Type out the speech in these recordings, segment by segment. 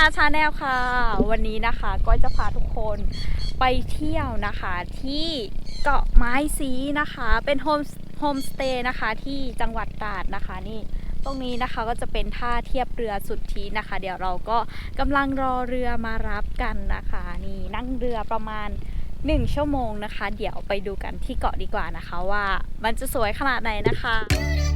นาชาแนลค่ะ วันนี้นะคะก็จะพาทุกคนไปเที่ยวนะคะที่เกาะไม้ซีนะคะ เป็นโฮมโฮมสเตย์นะคะที่จังหวัดตราดนะคะนี่ตรงนี้นะคะก็จะเป็นท่าเทียบเรือสุดทีนะคะ เดี๋ยวเราก็กำลังรอเรือมารับกันนะคะ นี่นั่งเรือประมาณ 1 ชั่วโมงนะคะ เดี๋ยวไปดูกันที่เกาะดีกว่านะคะว่ามันจะสวยขนาดไหนนะคะ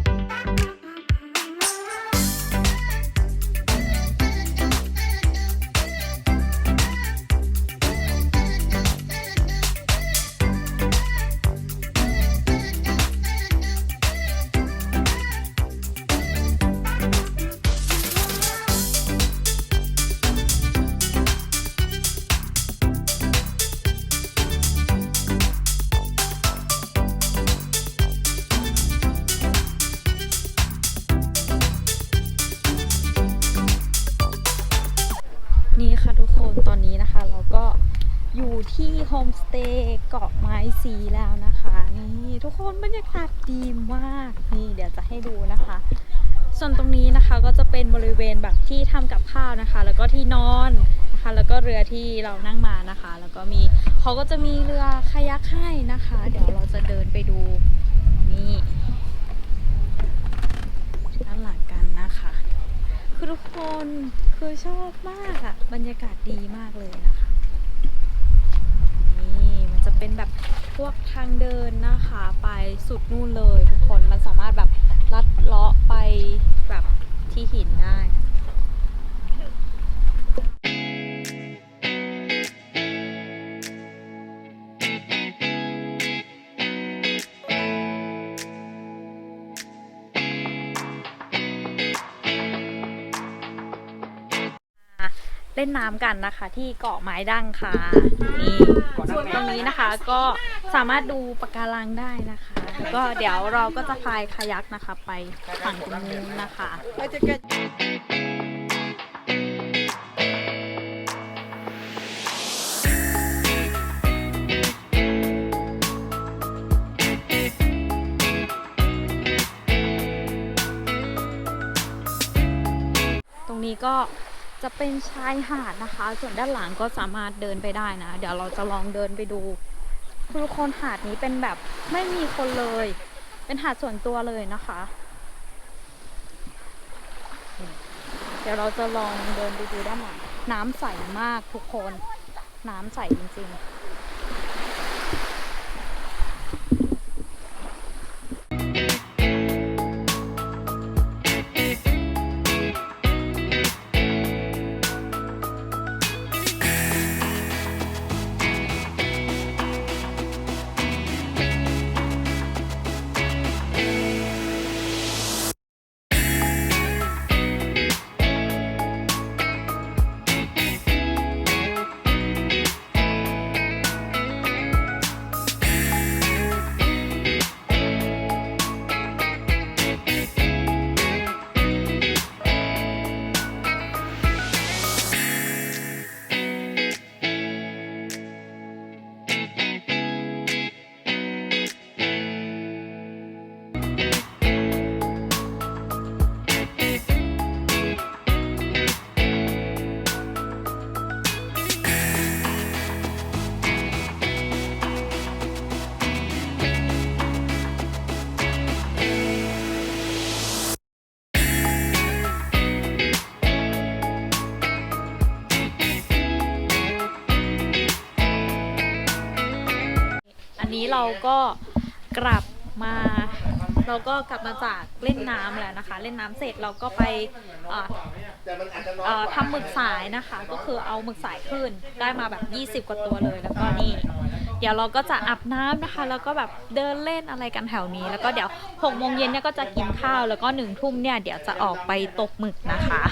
ที่โฮมสเตย์เกาะไม้สีแล้วนะคะ นี่ทุกคนบรรยากาศดีมากนี่เดี๋ยวจะให้ดูนะคะ ส่วนตรงนี้นะคะก็จะเป็นบริเวณแบบที่ทำกับข้าวนะคะ แล้วก็ที่นอนนะคะ แล้วก็เรือที่เรานั่งมานะคะ แล้วก็มีเขาก็จะมีเรือคายักให้นะคะ เดี๋ยวเราจะเดินไปดูนี่ด้านหลังกันนะคะคือทุกคนคือชอบมากอะบรรยากาศดีมากเลยนะคะ จะเป็นแบบพวกทางเดินนะคะ ไปสุดนู่นเลยทุกคนมันสามารถแบบลัดเลาะไปแบบที่หินได้ ล่นน้ำกันนะคะ ที่เกาะไม้ดั้งค่ะนี่ส่วนตรงนี้นะคะก็สามารถดูปะการังได้นะคะ แล้วก็เดี๋ยวเราก็จะพายคายักนะคะ ไปฝั่งตรงนู้นนะคะตรงนี้ก็ จะเป็นชายหาดนะคะ ส่วนด้านหลังก็สามารถเดินไปได้นะ เดี๋ยวเราจะลองเดินไปดูทุกคนหาดนี้เป็นแบบไม่มีคนเลย เป็นหาดส่วนตัวเลยนะคะ เดี๋ยวเราจะลองเดินไปดูด้านหลังน้ำใสมากทุกคน น้ำใสจริงๆ นี้เราก็กลับมา เราก็กลับมาจากเล่นน้ำแล้วนะคะ เล่นน้ำเสร็จเราก็ไปเอ่อเอ่อทำหมึกสายนะคะ ก็คือเอาหมึกสายขึ้นได้มาแบบ 20 กว่าตัวเลยแล้วก็นี่ เดี๋ยวเราก็จะอาบน้ำนะคะ แล้วก็แบบเดินเล่นอะไรกันแถวนี้ แล้วก็เดี๋ยว6โมงเย็นเนี่ยก็จะกินข้าวแล้วก็หนึ่งทุ่มเนี่ยเดี๋ยวจะออกไปตกหมึกนะคะ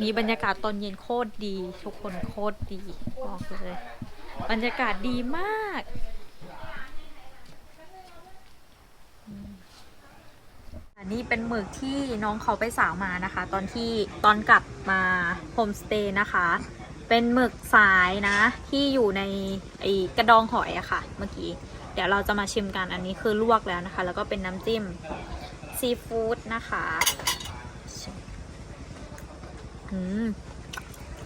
นี่บรรยากาศตอนเย็นโคตรดี ทุกคนโคตรดีบอกเลย บรรยากาศดีมาก นนี้เป็นหมึกที่น้องเขาไปสาวมานะคะ ตอนที่ตอนกลับมาโฮมสเตย์นะคะ เป็นหมึกสายนะ ที่อยู่ในไอ้กระดองหอยอะค่ะ เมื่อกี้ เดี๋ยวเราจะมาชิมกันอันนี้คือลวกแล้วนะคะ แล้วก็เป็นน้ำจิ้มซีฟู้ดนะคะอืม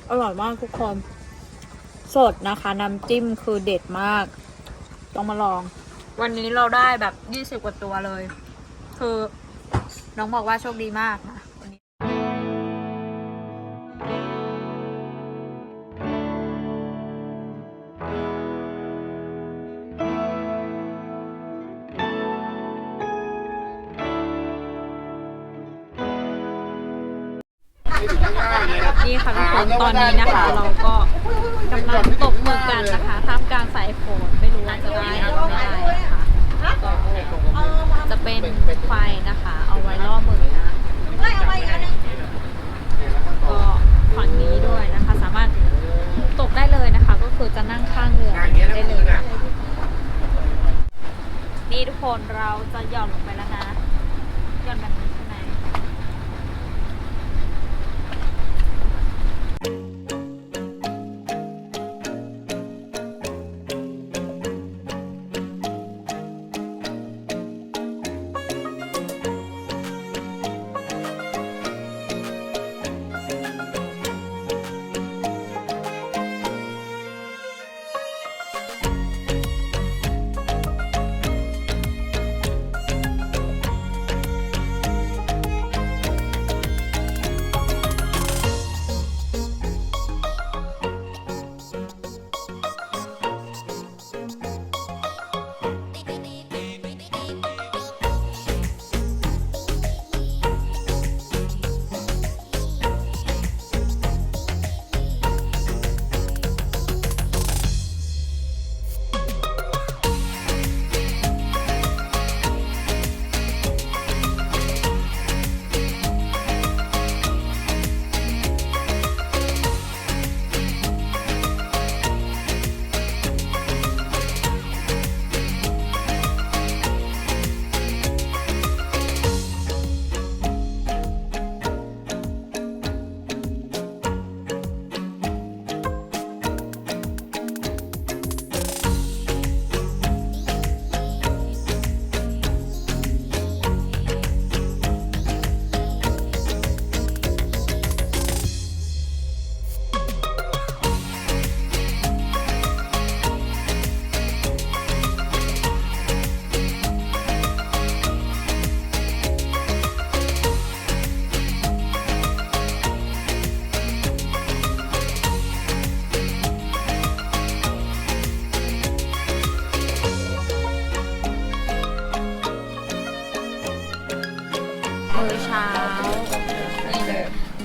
อร่อยมากทุกคน สดนะคะน้ำจิ้มคือเด็ดมาก ต้องมาลอง วันนี้เราได้แบบยี่สิบกว่าตัวเลย คือ น้องบอกว่าโชคดีมากนะนี่ค่ะทุกคนตอนนี้นะคะ เราก็กำลังตกหมึกกันนะคะท่ามกลางสายฝนไม่รู้ว่าจะได้หรือไม่ได้นะคะก็จะ เป็นไฟนะคะ เอาไว้ล่อหมึกนะก็ฝั่งนี้ด้วยนะคะ สามารถตกได้เลยนะคะ ก็คือจะนั่งข้างเรือแบบนี้ได้เลยนะนี่ทุกคนเราจะหย่อนลงไปแล้วนะหย่อนแบบ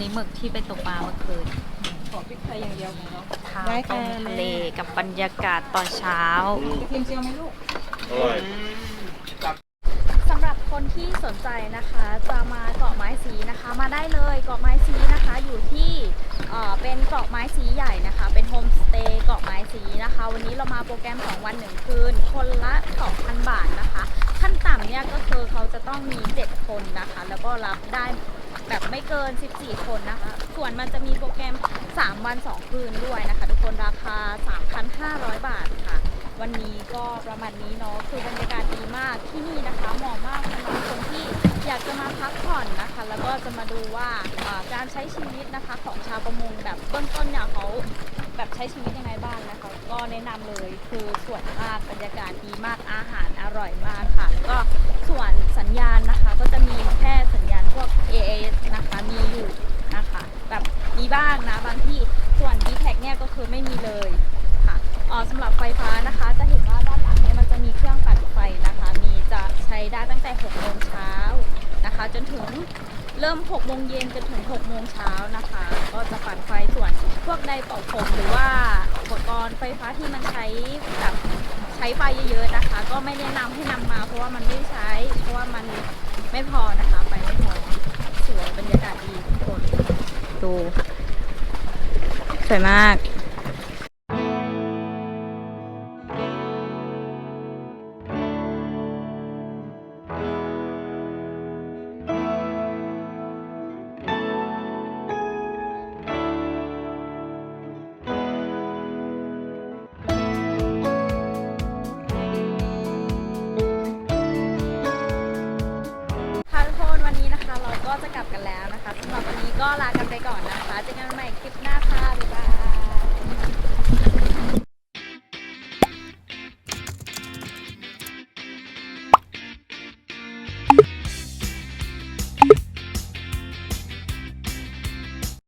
นี่หมึกที่ไปตกปลาเมื่อคืนขอพริกไทยอย่างเดียวของเราข้าวได้ต้ค่ะมทะเลกับบรรยากาศตอนเช้ากระเทียมเจียวไหมลูก อร่อยสำหรับคนที่สนใจนะคะ จะมาเกาะไม้สีนะคะ มาได้เลยเกาะไม้สีนะคะอยู่ที่เอ่อเป็นเกาะไม้สีใหญ่นะคะ เป็นโฮมสเตย์เกาะไม้สีนะคะ วันนี้เรามาโปรแกรม 2 วัน1คืน คนละ 2,000 บาทนะคะ ขั้นต่ำเนี่ยก็คือเขาจะต้องมี 7 คนนะคะ แล้วก็รับได้แบบ ไม่เกิน 14 คนนะคะ ส่วนมันจะมีโปรแกรม 3 วัน 2 คืนด้วยนะคะ ทุกคนราคา 3,500 บาทค่ะ วันนี้ก็ประมาณนี้เนาะคือบรรยากาศดีมากที่นี่นะคะเหมาะมากสำหรับคนที่อยากจะมาพักผ่อนนะคะ แล้วก็จะมาดูว่าการใช้ชีวิตนะคะ ของชาวประมงแบบเบื้องต้นเนี่ยเขาแบบใช้ชีวิตยังไงบ้างนะคะ ก็แนะนำเลยคือสวยมากบรรยากาศดีมากอาหารอร่อยมากค่ะ แล้วก็ส่วนสัญญาณนะคะ ก็จะมีแค่สัญญาณพวก AAS นะคะมีอยู่นะคะ แบบมีบ้างนะบางที่ส่วน d t แทเนี่ยก็ คือไม่มีเลยค่ะสำหรับไฟฟ้านะคะจะเห็นว่าด้านหลังเนี่ยมันจะมีเครื่องปั่นไฟนะคะ มีจะใช้ได้ตั้งแต่6โมงเช้านะคะ จนถึงเริ่ม6โมงเย็นจนถึง6โมงเช้านะคะ ก็จะปั่นไฟส่วนพวกไดเป่าผมหรือว่าอุปกรณ์ไฟฟ้าที่มันใช้แบบใช้ไฟเยอะๆนะคะ ก็ไม่แนะนำให้นำมาเพราะว่ามันไม่ใช้ เพราะว่ามันไม่พอนะคะไฟไม่พอสวยบรรยากาศดีทุกคนดูสวยมาก็จะกลับกันแล้วนะคะสำหรับวันนี้ก็ลากันไปก่อนนะคะเจอกันใหม่คลิปหน้าค่ะบ๊ายบาย